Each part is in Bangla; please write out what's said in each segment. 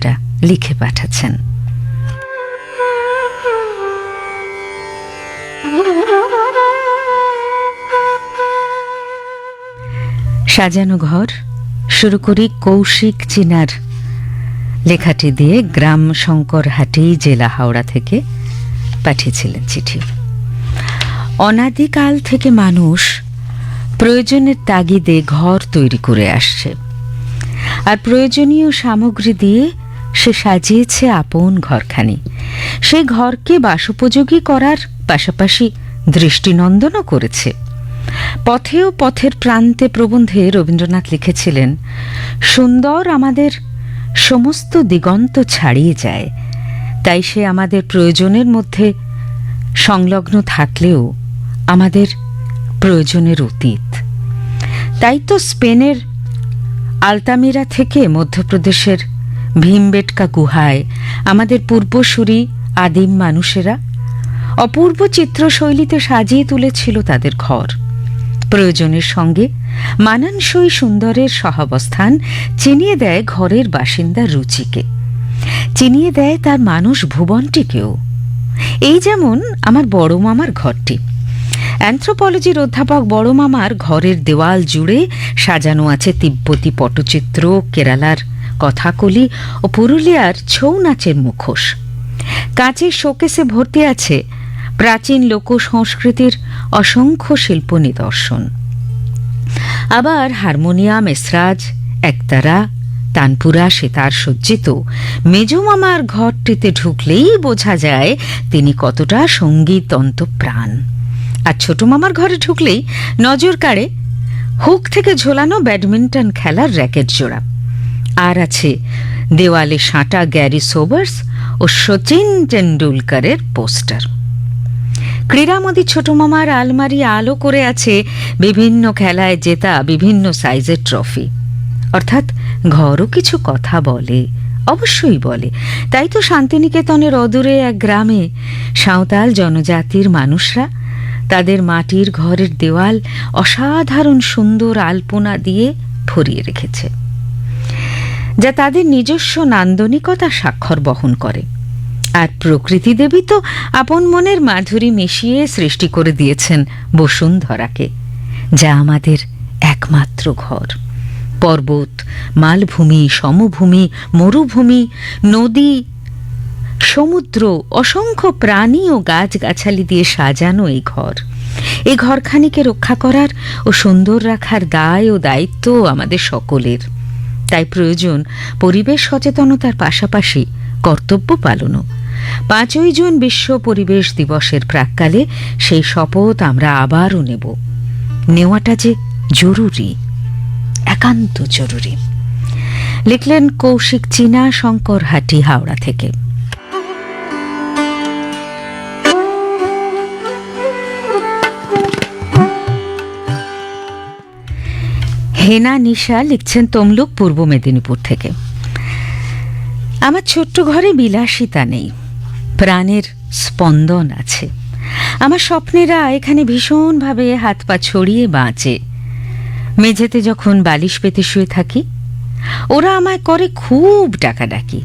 আপনারা লিখে পাঠাচ্ছেন। সাজানো ঘর, শুরু করি কৌশিক চিনার। লেখাটি দিয়ে গ্রাম শঙ্করহাটি জেলা হাওড়া থেকে পাঠিয়েছিলেন চিঠি। অনাদিকাল থেকে মানুষ প্রয়োজনের তাগিদে ঘর তৈরি করে আসছে। আর প্রয়োজনীয় সামগ্রী দিয়ে সে সাজিয়েছে আপন ঘরখানি। সেই ঘরকে বাসোপযোগী করার পাশাপাশি দৃষ্টিনন্দনও করেছে। পথেও পথের প্রান্তে প্রবন্ধে রবীন্দ্রনাথ লিখেছিলেন, সুন্দর আমাদের সমস্ত দিগন্ত ছাড়িয়ে যায়, তাই সে আমাদের প্রয়োজনের মধ্যে সংলগ্ন থাকলেও আমাদের প্রয়োজনের অতীত। তাই তো স্পেনের আলতামিরা থেকে মধ্যপ্রদেশের ভীমবেটকা গুহায়। আমাদের পূর্বসূরি আদিম মানুষেরা অপূর্ব চিত্রশৈলীতে সাজিয়ে তুলেছিল তাদের ঘর। প্রয়োজনের সঙ্গে মানানসই সুন্দরের সহাবস্থান চিনিয়ে দেয় ঘরের বাসিন্দার রুচিকে। চিনিয়ে দেয় তার মানুষ ভুবনটিকেও। এই যেমন আমার বড় মামার ঘরটি। অ্যান্থ্রোপলজির অধ্যাপক বড় মামার ঘরের দেওয়াল জুড়ে সাজানো আছে তিব্বতী পটচিত্র, কেরালার কথাকলি ও পুরুলিয়ার ছৌ নাচের মুখোশ। কাঁচের শোকেসে ভর্তি আছে প্রাচীন লোক সংস্কৃতির অসংখ্য শিল্প নিদর্শন। আবার হারমোনিয়াম, এসরাজ, একতারা, তানপুরা, সেতার সজ্জিত মেজো মামার ঘরটিতে ঢুকলেই বোঝা যায় তিনি কতটা সংগীত প্রাণ আর ছোট মামার ঘরে ঢুকলেই নজর কাড়ে হুক থেকে ঝোলানো ব্যাডমিন্টন খেলার র্যাকেট জোড়া। আর আছে দেওয়ালে সাঁটা, গ্যারি সোবার্স ও সচিন টেন্ডুলকারের পোস্টার। ক্রীড়ামোদী ছোট মামার আলমারি আলো করে আছে বিভিন্ন খেলায় জেতা বিভিন্ন সাইজের ট্রফি। অর্থাৎ ঘরও কিছু কথা বলে, অবশ্যই বলে। তাই তো শান্তিনিকেতনের অদূরে এক গ্রামে সাঁওতাল জনজাতির মানুষরা তাদের মাটির ঘরের দেওয়াল অসাধারণ সুন্দর আলপনা দিয়ে ভরিয়ে রেখেছে। যা তাদের নিজস্ব নান্দনিকতা স্বাক্ষর বহন করে। আর প্রকৃতি দেবী তো আপন মনের মাধুরী মিশিয়ে সৃষ্টি করে দিয়েছেন বসুন্ধরাকে, যা আমাদের একমাত্র ঘর। পর্বত, মালভূমি, সমভূমি, মরুভূমি, নদী, সমুদ্র, অসংখ্য প্রাণী ও গাছগাছালি দিয়ে সাজানো এই ঘর। এই ঘরখানিকে রক্ষা করার ও সুন্দর রাখার দায় ও দায়িত্ব আমাদের সকলের। তাই প্রয়োজন পরিবেশ সচেতনতার পাশাপাশি কর্তব্য পালনও। পাঁচই জুন বিশ্ব পরিবেশ দিবসের প্রাককালে সেই শপথ আমরা আবারও নেব। নেওয়াটা যে জরুরি, একান্ত জরুরি। লিখলেন কৌশিক চীনা শঙ্করহাটি হাওড়া থেকে। হেনা নিশা লিখছেন তমলুক পূর্ব মেদিনীপুর থেকে। আমার ছোট্ট ঘরে বিলাসিতা নেই, প্রাণের স্পন্দন আছে। আমার স্বপ্নেরা এখানে ভীষণভাবে হাত পা ছড়িয়ে বাঁচে। মেঝেতে যখন বালিশ পেতে শুয়ে থাকি, ওরা আমায় করে খুব ডাকাডাকি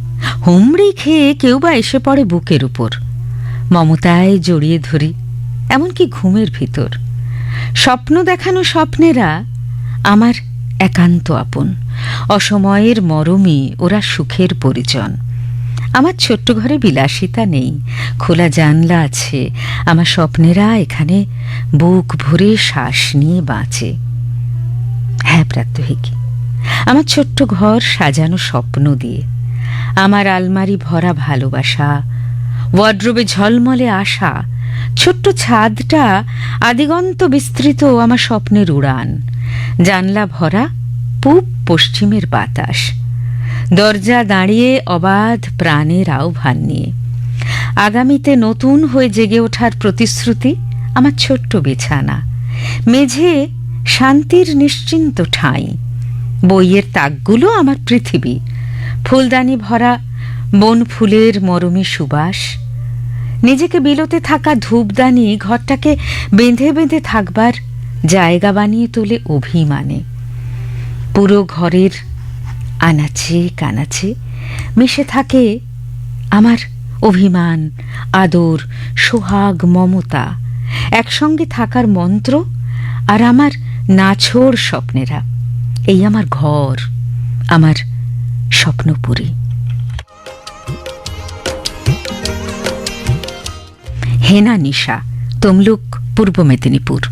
হুমড়ি খেয়ে কেউ বা এসে পড়ে বুকের উপর। মমতায় জড়িয়ে ধরি, এমনকি ঘুমের ভিতর। স্বপ্ন দেখানো স্বপ্নেরা আমার একান্ত আপন। অসময়ের মরমে ওরা সুখের পরিজন। আমার ছোট্ট ঘরে বিলাসিতা নেই। খোলা জানলা আছে। আমার স্বপ্নেরা এখানে বুক ভরে শ্বাস নিয়ে বাঁচে। হ্যাঁ প্রাত্যহিকী আমার ছোট্ট ঘর সাজানো স্বপ্ন দিয়ে। আমার আলমারি ভরা ভালোবাসা। ওয়ার্ড্রোবে ঝলমলে আশা। ছোট্ট ছাদটা আদিগন্ত বিস্তৃত আমার স্বপ্নের উড়ান। জানলা ভরা, পূব পশ্চিমের বাতাস। দরজা দাঁড়িয়ে অবাধ প্রাণের আহ্বান নিয়ে। আগামীতে নতুন হয়ে জেগে ওঠার প্রতিশ্রুতি আমার ছোট্ট বিছানা। মেঝে শান্তির নিশ্চিন্ত ঠাঁই। বইয়ের তাকগুলো আমার পৃথিবী। ফুলদানি ভরা বন ফুলের মরমী সুবাস। নিজেকে বিলোতে থাকা ধূপদানি ঘরটাকে বেঁধে বেঁধে থাকবার জায়গা বানিয়ে তোলে অভিমানে। পুরো ঘরের আনাচে কানাচে মিশে থাকে আমার অভিমান, আদর, সোহাগ, মমতা। একসঙ্গে থাকার মন্ত্র আর আমার নাছোড় স্বপ্নেরা। এই আমার ঘর, আমার স্বপ্নপুরী। হেনা নিশা, তমলুক, পূর্ব মেদিনীপুর।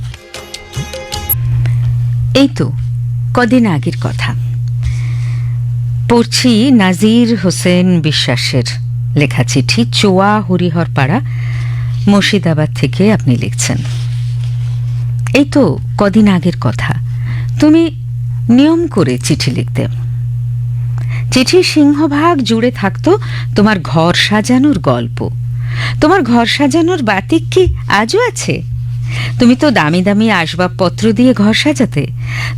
এই তো কদিন আগের কথা। পড়ছি নাজির হোসেন বিশ্বাসের লেখা চিঠি, চোয়া হরিহরপাড়া, মুর্শিদাবাদ থেকে আপনি লিখছেন। এই তো কদিন আগের কথা। তুমি নিয়ম করে চিঠি লিখতে। চিঠির সিংহভাগ জুড়ে থাকতো তোমার ঘর সাজানোর গল্প। তোমার ঘর সাজানোর বাতিক কি আজও আছে? তুমি তো দামি দামি আসবাবপত্র দিয়ে ঘর সাজাতে।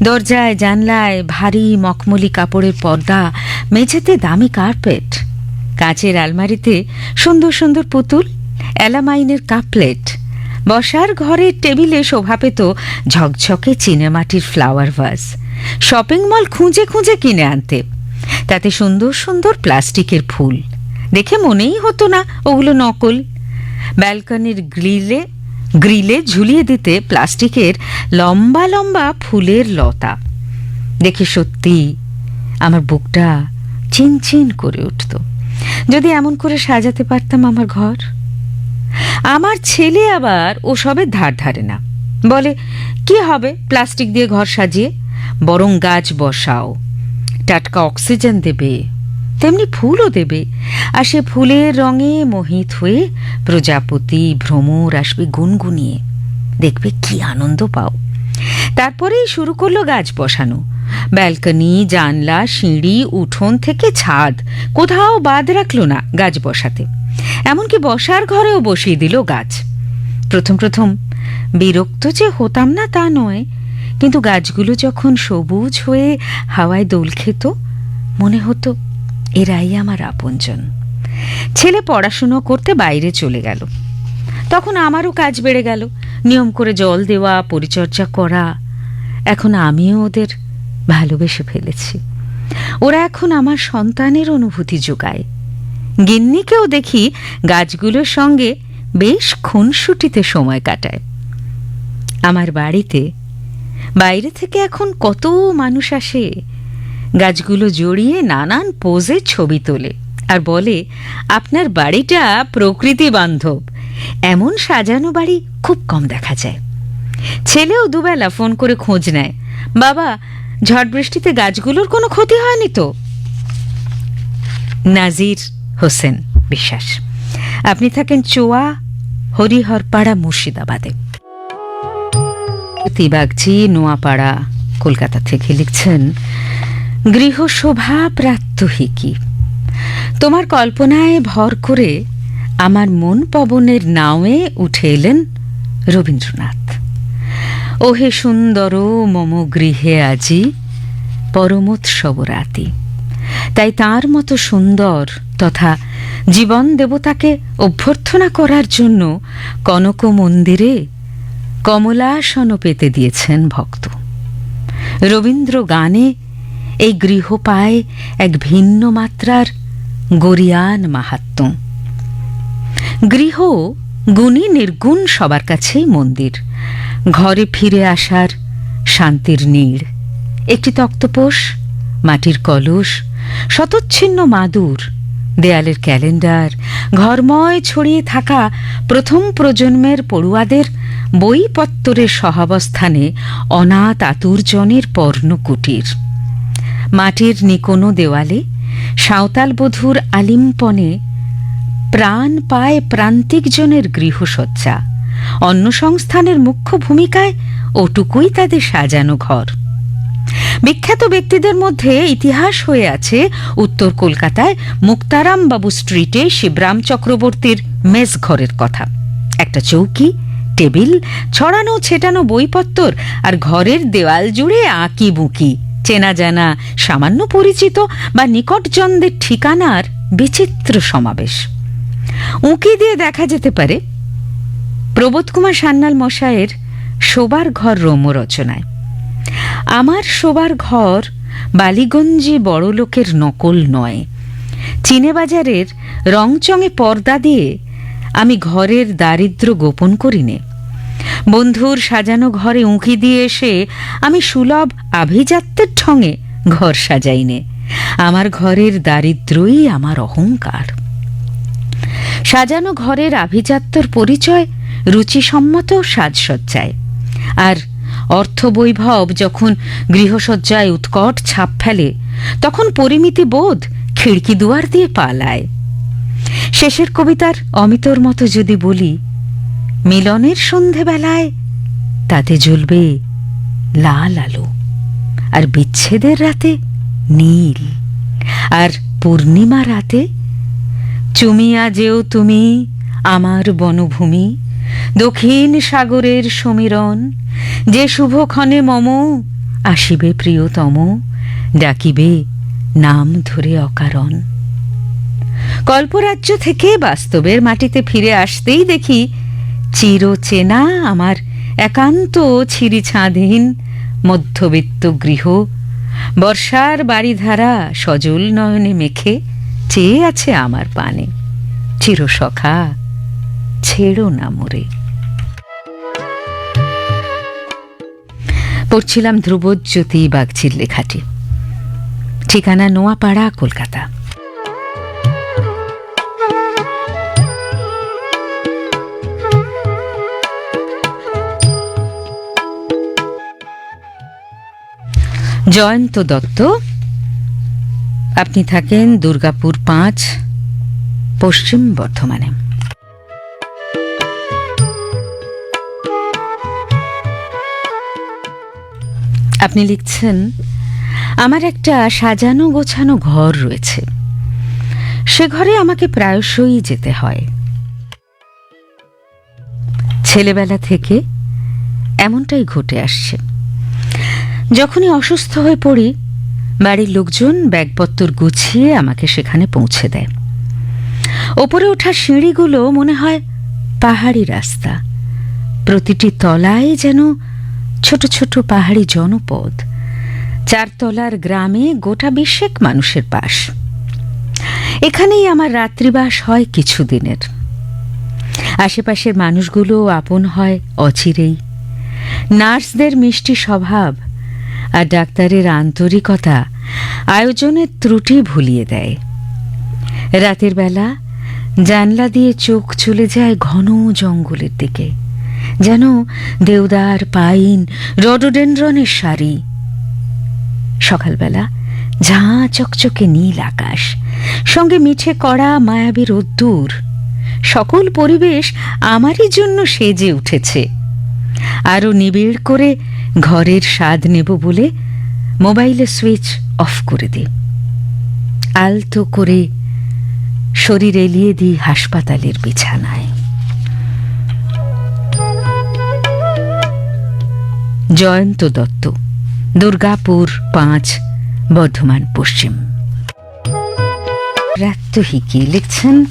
দরজায়, জানলায়, ভারী মখমলি কাপড়ের পর্দা, মেঝেতে দামি কার্পেট। কাঁচের আলমারিতে সুন্দর সুন্দর পুতুল, অ্যালামাইনের কাপলেট বসার ঘরের টেবিলে শোভা পেত ঝকঝকে চিনেমাটির ফ্লাওয়ার ভাস। শপিং মল খুঁজে খুঁজে কিনে আনতে। তাতে সুন্দর সুন্দর প্লাস্টিকের ফুল। দেখে মনেই হতো না ওগুলো নকল। ব্যালকনির গ্রিলে গ্রিলে ঝুলিয়ে দিতে প্লাস্টিকের লম্বা লম্বা ফুলের লতা। দেখে সত্যি আমার বুকটা চিনচিন করে উঠত। যদি এমন করে সাজাতে পারতাম আমার ঘর। আমার ছেলে আবার ও ওসবের ধার ধারে না। বলে, কি হবে প্লাস্টিক দিয়ে ঘর সাজিয়ে? বরং গাছ বসাও। টাটকা অক্সিজেন দেবে। তেমনি ফুলও দেবে। আর সে ফুলের রঙে মোহিত হয়ে প্রজাপতি ভ্রমর আসবে গুনগুনিয়ে। দেখবে কি আনন্দ পাও। তারপরেই শুরু করল গাছ বসানো। ব্যালকনি, জানলা, সিঁড়ি, উঠোন থেকে ছাদ। কোথাও বাদ রাখল না গাছ বসাতে। এমনকি বসার ঘরেও বসিয়ে দিল গাছ। প্রথম প্রথম, বিরক্ত যে হতাম না তা নয়। কিন্তু গাছগুলো যখন সবুজ হয়ে হাওয়ায় দোল খেত মনে হতো এরাই আমার আপনজন। ছেলে পড়াশুনো করতে বাইরে চলে গেল। তখন আমারও কাজ বেড়ে গেল। নিয়ম করে জল দেওয়া, পরিচর্যা করা। এখন আমিও ওদের ভালোবেসে ফেলেছি। ওরা এখন আমার সন্তানের অনুভূতি যোগায়। গিন্নিকেও দেখি গাছগুলোর সঙ্গে বেশ খুনসুটিতে সময় কাটায়। আমার বাড়িতে, বাইরে থেকে এখন কত মানুষ আসে গাছগুলো জড়িয়ে নানান পোজে ছবি তোলে আর বলে, আপনার বাড়িটা প্রকৃতি বান্ধব। এমন সাজানো বাড়ি খুব কম দেখা যায়। ছেলেও দুবেলা ফোন করে খোঁজ নেয়। বাবা, ঝড় বৃষ্টিতে গাছগুলোর কোনো ক্ষতি হয়নি তো? নাজির হোসেন বিশ্বাস। আপনি থাকেন চোয়া হরিহরপাড়া মুর্শিদাবাদে। তিবাগজি নোয়াপাড়া, কলকাতা থেকে লিখছেন গৃহশোভা প্রাত্যহিকী তোমার কল্পনায় ভর করে আমার মন পবনের নাওয়ে উঠে এলেন রবীন্দ্রনাথ। ওহে সুন্দর মম গৃহে আজি পরমোৎসব রাতি। তাই তার মতো সুন্দর তথা জীবন দেবতাকে অভ্যর্থনা করার জন্য কনক মন্দিরে কমলাসন পেতে দিয়েছেন ভক্ত। রবীন্দ্র গানে এই গৃহ পায় এক ভিন্ন মাত্রার গরিয়ান মাহাত্ম। গৃহ গুণী নির্গুণ সবার কাছেই মন্দির। ঘরে ফিরে আসার শান্তির নীড়। একটি তক্তপোষ, মাটির কলস শতচ্ছিন্ন মাদুর, দেয়ালের ক্যালেন্ডার, ঘরময় ছড়িয়ে থাকা প্রথম প্রজন্মের পড়ুয়াদের বইপত্তরের সহাবস্থানে অনাথ আতুরজনের পর্ণকুটির। মাটির নিকোনো দেওয়ালে সাঁওতাল আলিম্পনে প্রাণ পায় প্রান্তিকজনের গৃহসজ্জা। অন্য সংস্থানের মুখ্য ভূমিকায় ওটুকুই তাদের সাজানো ঘর। বিখ্যাত ব্যক্তিদের মধ্যে ইতিহাস হয়ে আছে উত্তর কলকাতায় মুক্তারাম বাবু স্ট্রিটে শিবরাম চক্রবর্তীর মেস ঘরের কথা। একটা চৌকি, টেবিল, ছড়ানো ছেটানো বইপত্তর আর ঘরের দেওয়াল জুড়ে আঁকি বুকি চেনা জানা, সামান্য পরিচিত বা নিকটজনদের ঠিকানার বিচিত্র সমাবেশ। উঁকি দিয়ে দেখা যেতে পারে প্রবোধ কুমার সান্যাল মশায়ের শোবার ঘর রোম রচনায়। আমার শোবার ঘর বালিগঞ্জি বড়লোকের নকল নয়। চিনে বাজারের রংচঙে পর্দা দিয়ে আমি ঘরের দারিদ্র গোপন করিনে। বন্ধুর সাজানো ঘরে উঁকি দিয়ে এসে আমি সুলভ আভিজাত্যের ঠঙে ঘর সাজাইনে। আমার ঘরের দারিদ্রই আমার অহংকার। সাজানো ঘরের আভিজাত্যর পরিচয় রুচিসম্মত সাজসজ্জায়। আর অর্থবৈভব যখন গৃহসজ্জায় উৎকট ছাপ ফেলে, তখন পরিমিতি বোধ খিড়কি দুয়ার দিয়ে পালায়। শেষের কবিতার অমিতর মতো যদি বলি মিলনের সন্ধেবেলায় তাতে জ্বলবে লাল আলো আর বিচ্ছেদের রাতে নীল। আর পূর্ণিমা রাতে, চুমিয়া যেও তুমি আমার বনভূমি, দক্ষিণ সাগরের সমীরণ, যে শুভক্ষণে মম আসিবে প্রিয়তম, ডাকিবে নাম ধরে অকারণ। কল্পরাজ্য থেকে বাস্তবের মাটিতে ফিরে আসতেই দেখি চিরচেনা আমার একান্ত ছিরি ছাঁদহীন মধ্যবিত্ত গৃহ। বর্ষার বাড়িধারা সজল নয়নে মেখে চেয়ে আছে আমার পানে। চিরসখা, ছেড়ো না মোরে। পড়ছিলাম ধ্রুবজ্যোতি বাগচির লেখাটি। ঠিকানা নোয়াপাড়া, কলকাতা। জয়ন্ত দত্ত। আপনি থাকেন দুর্গাপুর পাঁচ, পশ্চিম বর্ধমানে। আপনি লিখছেন, আমার একটা সাজানো গোছানো ঘর রয়েছে। সে ঘরে আমাকে প্রায়শই যেতে হয়। ছেলেবেলা থেকে এমনটাই ঘটে আসছে। যখনই অসুস্থ হয়ে পড়ি, বাড়ির লোকজন ব্যাগপত্তর গুছিয়ে আমাকে সেখানে পৌঁছে দেয়। ওপরে ওঠা সিঁড়িগুলো মনে হয় পাহাড়ি রাস্তা। প্রতিটি তলায় যেন ছোট ছোট পাহাড়ি জনপদ। চারতলার গ্রামে গোটা বিশেক মানুষের বাস। এখানেই আমার রাত্রিবাস হয় কিছুদিনের। আশেপাশের মানুষগুলো আপন হয় অচিরেই। নার্সদের মিষ্টি স্বভাব আর ডাক্তারের আন্তরিকতা আয়োজনের ত্রুটি ভুলিয়ে দেয়। রাতের বেলা জানলা দিয়ে চোখ চলে যায় ঘন জঙ্গলের দিকে, যেন দেওদার পাইন রডোডেন্ড্রনের সারি সকালবেলা ঝাঁ চকচকে নীল আকাশ, সঙ্গে মিঠে কড়া মায়াবী রোদ্দুর। সকল পরিবেশ আমারই জন্য সেজে উঠেছে। আরও নিবিড় করে ঘরের স্বাদ নেব বলে মোবাইলের সুইচ অফ করে দিই। আলতো করে শরীর এলিয়ে দিই হাসপাতালের বিছানায়। জয়ন্ত দত্ত, দুর্গাপুর পাঁচ, বর্ধমান, পশ্চিম। রাত্তহিকি লিখছেন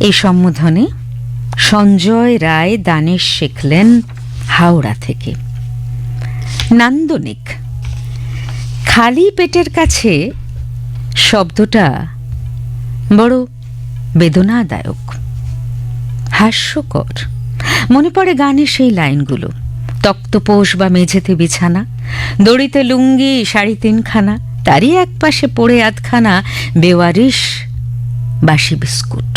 এই সম্বোধনে সঞ্জয় রায় দানেশ শিখলেন হাওড়া থেকে। নান্দনিক, খালি পেটের কাছে শব্দটা বড় বেদনাদায়ক, হাস্যকর। মনে পড়ে গানের সেই লাইনগুলো, তক্তপোষ বা মেঝেতে বিছানা, দড়িতে লুঙ্গি, শাড়ি তিনখানা, তারই এক পাশে পড়ে আধখানা বেওয়ারিশ বাসি বিস্কুট।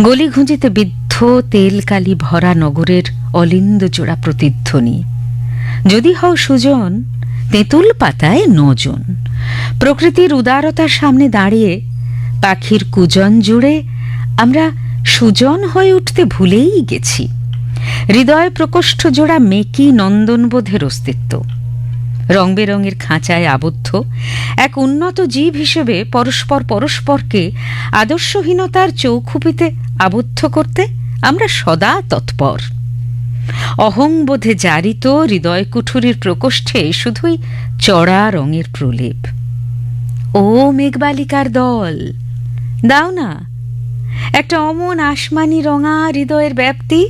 গলি ঘুঁজিতে বিদ্ধ তেলকালি ভরা নগরের অলিন্দ জোড়া প্রতিধ্বনি। যদি হও সুজন, তেঁতুল পাতায় নজন। প্রকৃতির উদারতার সামনে দাঁড়িয়ে পাখির কুজন জুড়ে আমরা সুজন হয়ে উঠতে ভুলেই গেছি। হৃদয় প্রকোষ্ঠ জোড়া মেকি নন্দনবোধের অস্তিত্ব। রং বেরঙের খাঁচায় আবদ্ধ, এক উন্নত জীব হিসেবে পরস্পর পরস্পরকে আদর্শহীনতার চৌখুপিতে আবদ্ধ করতে আমরা সদা তৎপর। অহংবোধে জারিত হৃদয় কুঠুরির প্রকোষ্ঠে শুধুই চড়া রঙের প্রলেপ। ও মেঘবালিকার দল, দাও না, একটা অমন আসমানি রঙা হৃদয়ের ব্যাপ্তি।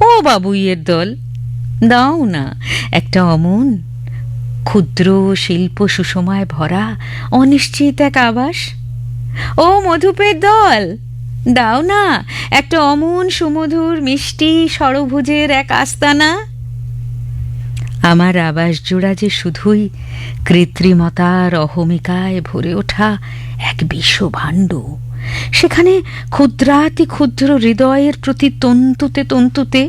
ও বাবুইয়ের দল, দাও না, একটা অমন ক্ষুদ্র শিল্প সুষমায় ভরা অনিশ্চিত এক আবাস? ও মধুপের দল, দাও না একটা অমন সুমধুর মিষ্টি সরভুজের এক আস্তানা। আমার আবাস জোড়া যে শুধুই কৃত্রিমতার অহমিকায় ভরে ওঠা এক বিশ্বভাণ্ড সেখানে ক্ষুদ্রাতি ক্ষুদ্র হৃদয়ের প্রতি তন্তুতে তন্তুতে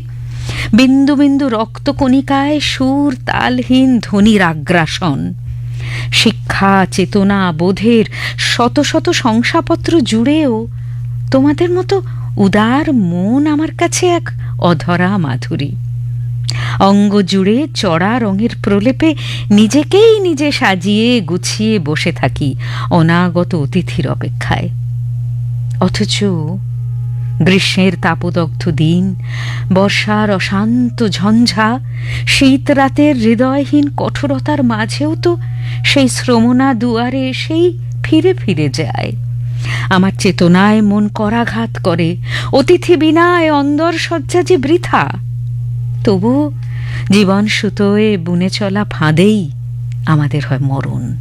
বিন্দু বিন্দু রক্তকণিকায় সুর তালহীন ধ্বনির আগ্রাসন। শিক্ষা, চেতনা, বোধের শত শত শংসাপত্র জুড়েও তোমাদের মতো উদার মন আমার কাছে এক অধরা মাধুরী। অঙ্গ জুড়ে চড়া রঙের প্রলেপে নিজেকেই নিজে সাজিয়ে গুছিয়ে বসে থাকি অনাগত অতিথির অপেক্ষায়। অথচ গ্রীষ্মের তাপদগ্ধ দিন, বর্ষার অশান্ত ঝঞ্ঝা শীত রাতের হৃদয়হীন কঠোরতার মাঝেও তো সেই শ্রমণা দুয়ারে এসেই ফিরে ফিরে যায়। আমার চেতনায় মন করাঘাত করে, অতিথি বিনায় অন্দর সজ্জা যে বৃথা। তবু জীবন সুতোয় বুনে চলা ফাঁদেই আমাদের হয় মরণ।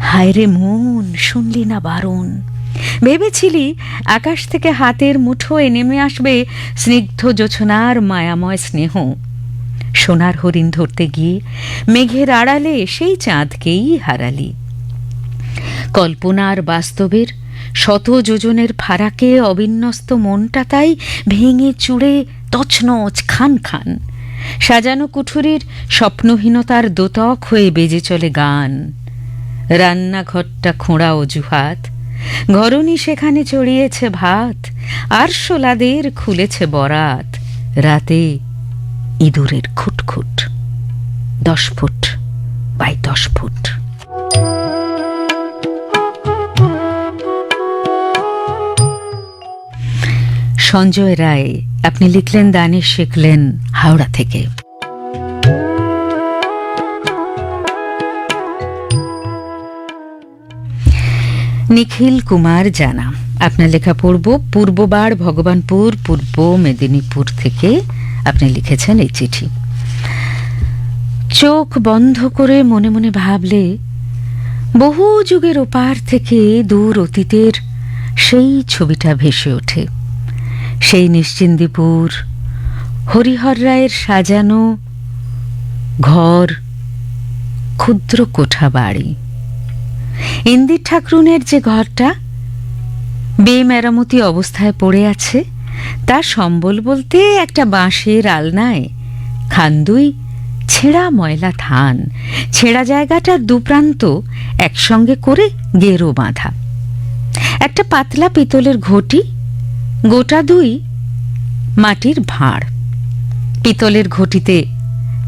হায় রে মন, শুনলি না বারণ। ভেবেছিলি আকাশ থেকে হাতের মুঠোয় নেমে আসবে স্নিগ্ধ জোছনার মায়াময় স্নেহ। সোনার হরিণ ধরতে গিয়ে মেঘের আড়ালে সেই চাঁদকেই হারালি। কল্পনার বাস্তবের শত যোজনের ফারাকে অবিন্যস্ত মনটা তাই ভেঙে চুড়ে তছনছ খান খান। সাজানো কুঠুরির স্বপ্নহীনতার দোতক হয়ে বেজে চলে গান। রান্নাঘরটা খোঁড়া অজুহাত ঘরণী সেখানে চড়িয়েছে ভাত, আর সোলাদের খুলেছে বরাত। রাতে ইঁদুরের খুটখুট, দশ ফুট বাই দশ ফুট। সঞ্জয় রায়, আপনি লিখলেন, দানিশ শিখলেন হাওড়া থেকে। নিখিল কুমার জানা। আপনার লেখা পড়ব পূর্ববার ভগবানপুর, পূর্ব মেদিনীপুর থেকে আপনি লিখেছেন এই চিঠি। চোখ বন্ধ করে মনে মনে ভাবলে, বহু যুগের ওপার থেকে দূর অতীতের সেই ছবিটা ভেসে ওঠে। সেই নিশ্চিন্দিপুর, হরিহর রায়ের সাজানো ঘর, ক্ষুদ্র কোঠা বাড়ি ইন্দির ঠাকরুনের যে ঘরটা বেমেরামতি অবস্থায় পড়ে আছে, তার সম্বল বলতে একটা বাঁশের আলনায়, খান্দুই ছেঁড়া ময়লা থান। ছেঁড়া জায়গাটার দুপ্রান্ত একসঙ্গে করে গেরো বাঁধা। একটা পাতলা পিতলের ঘটি, গোটা দুই মাটির ভাঁড়। পিতলের ঘটিতে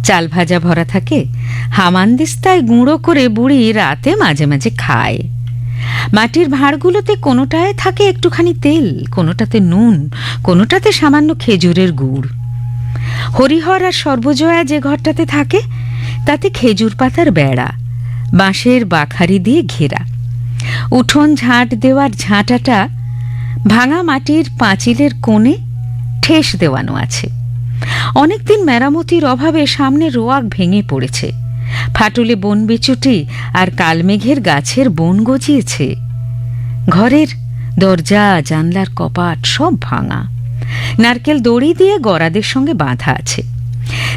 চাল ভাজা ভরা থাকে। হামানদিস্তায় গুঁড়ো করে বুড়ি রাতে মাঝে মাঝে খায়। মাটির ভাঁড়গুলোতে কোনোটায় থাকে একটুখানি তেল, কোনোটাতে নুন, কোনোটাতে সামান্য খেজুরের গুড়। হরিহর আর সর্বজয়া যে ঘরটাতে থাকে, তাতে খেজুর পাতার বেড়া, বাঁশের বাখারি দিয়ে ঘেরা। উঠোন ঝাঁট দেওয়ার ঝাঁটাটা ভাঙা মাটির পাঁচিলের কোণে ঠেস দেওয়ানো আছে। অনেকদিন মেরামতির অভাবে সামনে রোয়াক ভেঙে পড়েছে। ফাটলে বন বিচুটি আর কালমেঘের গাছের বন গজিয়েছে। ঘরের দরজা, জানলার কপাট সব ভাঙা। নারকেল দড়ি দিয়ে গড়াদের সঙ্গে বাঁধা আছে।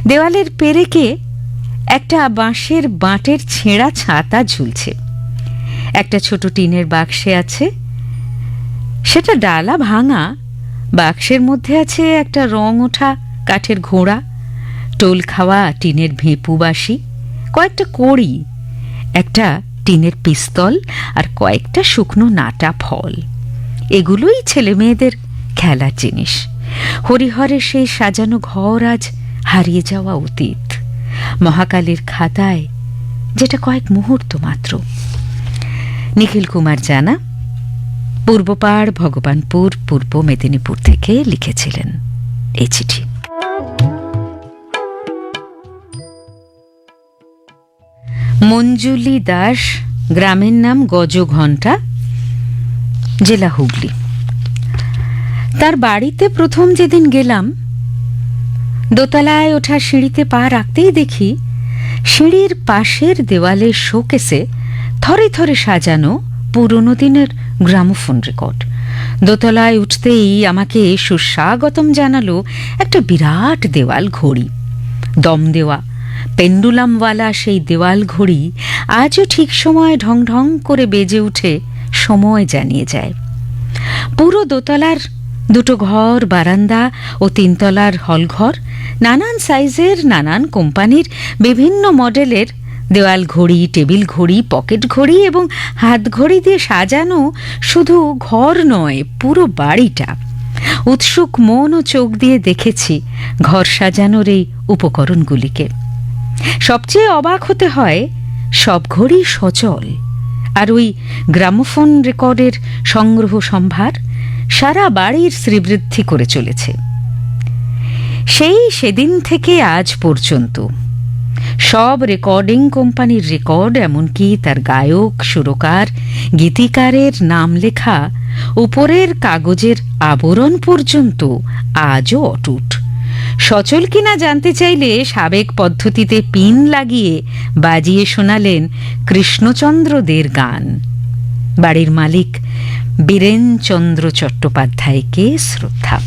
দেওয়ালের পেরেকে একটা বাঁশের বাঁটের ছেঁড়া ছাতা ঝুলছে। একটা ছোট টিনের বাক্সে আছে, সেটা ডালা ভাঙা। বাক্সের মধ্যে আছে একটা রং ওঠা কাঠের ঘোড়া, টোল খাওয়া, টিনের ভেঁপু বাসি কয়েকটা কড়ি, একটা টিনের পিস্তল আর কয়েকটা শুকনো নাটা ফল। এগুলোই ছেলে মেয়েদের খেলার জিনিস। হরিহরের সেই সাজানো ঘর আজ হারিয়ে যাওয়া অতীত। মহাকালীর খাতায় যেটা কয়েক মুহূর্ত মাত্র। নিখিল কুমার জানা, পূর্বপাড় ভগবানপুর, পূর্ব মেদিনীপুর থেকে লিখেছিলেন এই চিঠি। মঞ্জুলি দাস, গ্রামের নাম গজঘণ্টা, জেলা হুগলি। তার বাড়িতে প্রথম যেদিন গেলাম, দোতলায় ওঠা সিঁড়িতে পা রাখতেই দেখি সিঁড়ির পাশের দেওয়ালে শোকেসে থরে থরে সাজানো পুরনো দিনের গ্রামোফোন রেকর্ড। দোতলায় উঠতেই আমাকে সুস্বাগতম জানালো একটা বিরাট দেওয়াল ঘড়ি, দম দেওয়া পেন্ডুলামওয়ালা সেই দেওয়াল ঘড়ি আজও ঠিক সময় ঢং ঢং করে বেজে উঠে সময় জানিয়ে যায়। পুরো দোতলার দুটো ঘর, বারান্দা ও তিনতলার হলঘর, নানান সাইজের, নানান কোম্পানির, বিভিন্ন মডেলের দেওয়াল ঘড়ি, টেবিল ঘড়ি, পকেট ঘড়ি এবং হাত ঘড়ি দিয়ে সাজানো শুধু ঘর নয়, পুরো বাড়িটা। উৎসুক মন ও চোখ দিয়ে দেখেছি ঘর সাজানোর এই উপকরণগুলিকে। সবচেয়ে অবাক হতে হয়, সব ঘড়ি সচল। আর ওই গ্রামোফোন রেকর্ডের সংগ্রহ সম্ভার সারা বাড়ির শ্রীবৃদ্ধি করে চলেছে। সেই সেদিন থেকে আজ পর্যন্ত সব রেকর্ডিং কোম্পানির রেকর্ড, এমনকি তার গায়ক, সুরকার, গীতিকারের নাম লেখা উপরের কাগজের আবরণ পর্যন্ত আজও অটুট। সচল কিনা জানতে চাইলে সাবেক পদ্ধতিতে পিন লাগিয়ে বাজিয়ে শোনালেন কৃষ্ণচন্দ্রদের গান। বাড়ির মালিক বীরেনচন্দ্র চট্টোপাধ্যায়কে শ্রদ্ধা।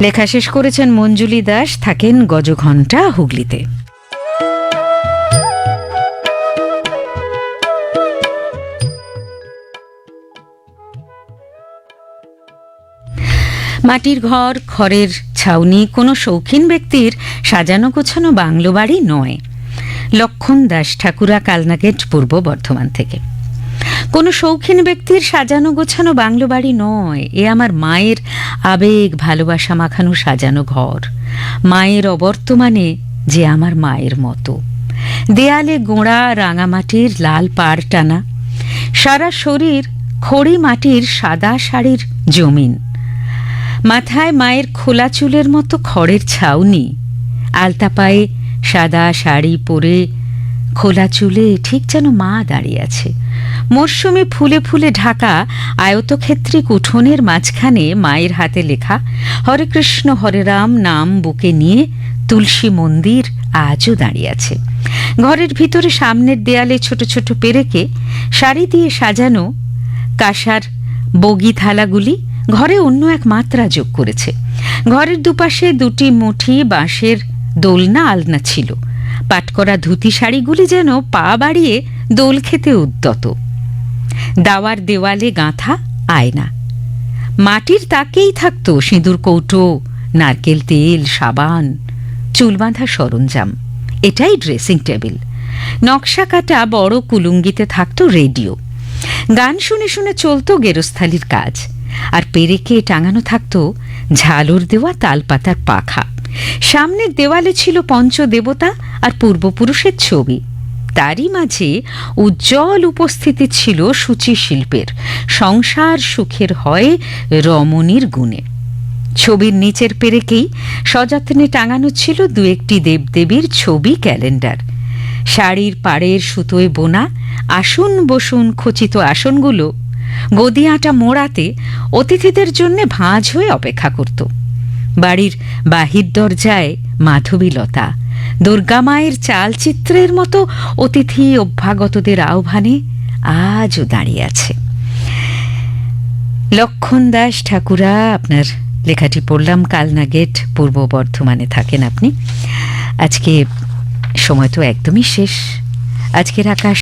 লেখা শেষ করেছেন মঞ্জুলি দাস, থাকেন গজঘণ্টা হুগলিতে। মাটির ঘর, খড়ের ছাউনি, কোনো শৌখিন ব্যক্তির সাজানো গোছানো বাংলো বাড়ি নয়। লক্ষণ দাস ঠাকুরা, কালনাগেট, পূর্ব বর্ধমান থেকে। কোনো শৌখিন ব্যক্তির সাজানো গোছানো বাংলো বাড়ি নয়। এ আমার মায়ের আবেগ, ভালোবাসা মাখানো সাজানো ঘর। মায়ের অবর্তমানে যে আমার মায়ের মতো। দেয়ালে গোড়া রাঙামাটির লাল পাড় টানা। সারা শরীর খড়ি মাটির সাদা শাড়ির জমিন। মাথায় মায়ের খোলা চুলের মতো খড়ের ছাউনি। আলতা পায়ে সাদা শাড়ি পরে খোলা চুলে ঠিক যেন মা দাঁড়িয়ে আছে। মরশুমে ফুলে ফুলে ঢাকা আয়তক্ষেত্রিক উঠোনের মাঝখানে মায়ের হাতে লেখা, হরে কৃষ্ণ, হরে রাম নাম বুকে নিয়ে তুলসী মন্দির আজও দাঁড়িয়ে আছে। ঘরের ভিতরে সামনের দেয়ালে ছোট ছোট পেরেকে শাড়ি দিয়ে সাজানো কাঁসার বগি থালাগুলি ঘরে অন্য এক মাত্রা যোগ করেছে। ঘরের দুপাশে দুটি মুঠি, বাঁশের দোলনা, আলনা ছিল। পাট করা ধুতি শাড়িগুলি যেন পা বাড়িয়ে দোল খেতে উদ্যত। দাওয়ার দেওয়ালে গাঁথা, আয়না। মাটির তাকেই থাকতো সিঁদুর, কৌটো, নারকেল, তেল, সাবান, চুল বাঁধা সরঞ্জাম। এটাই ড্রেসিং টেবিল। নকশা কাটা বড় কুলুঙ্গিতে থাকতো রেডিও। গান শুনে শুনে চলত গেরস্থালির কাজ। আর পেরেকে টাঙানো থাকতো ঝালুর দেওয়া তালপাতার পাখা। সামনের দেওয়ালে ছিল পঞ্চদেবতা আর পূর্বপুরুষের ছবি। তারই মাঝে উজ্জ্বল উপস্থিতি ছিল সূচি শিল্পের, সংসার সুখের হয় রমণীর গুণে। ছবির নিচের পেরেকেই সযত্নে টাঙানো ছিল দু একটি দেবদেবীর ছবি ক্যালেন্ডার। শাড়ির পাড়ের সুতোয় বোনা, আসন বসুন খচিত আসনগুলো গদি আটা মোড়াতে অতিথিদের জন্য ভাঁজ হয়ে অপেক্ষা করত। বাড়ির বাহির দরজায় মাধবীলতা দুর্গামায়ের চালচিত্রের মতো অতিথি অভ্যাগতদের আহ্বানে আজও দাঁড়িয়ে আছে। লক্ষণ দাস ঠাকুরা, আপনার লেখাটি পড়লাম, কালনা গেট, পূর্ব বর্ধমানে থাকেন আপনি। আজকে সময় তো একদমই শেষ। আজকের আকাশ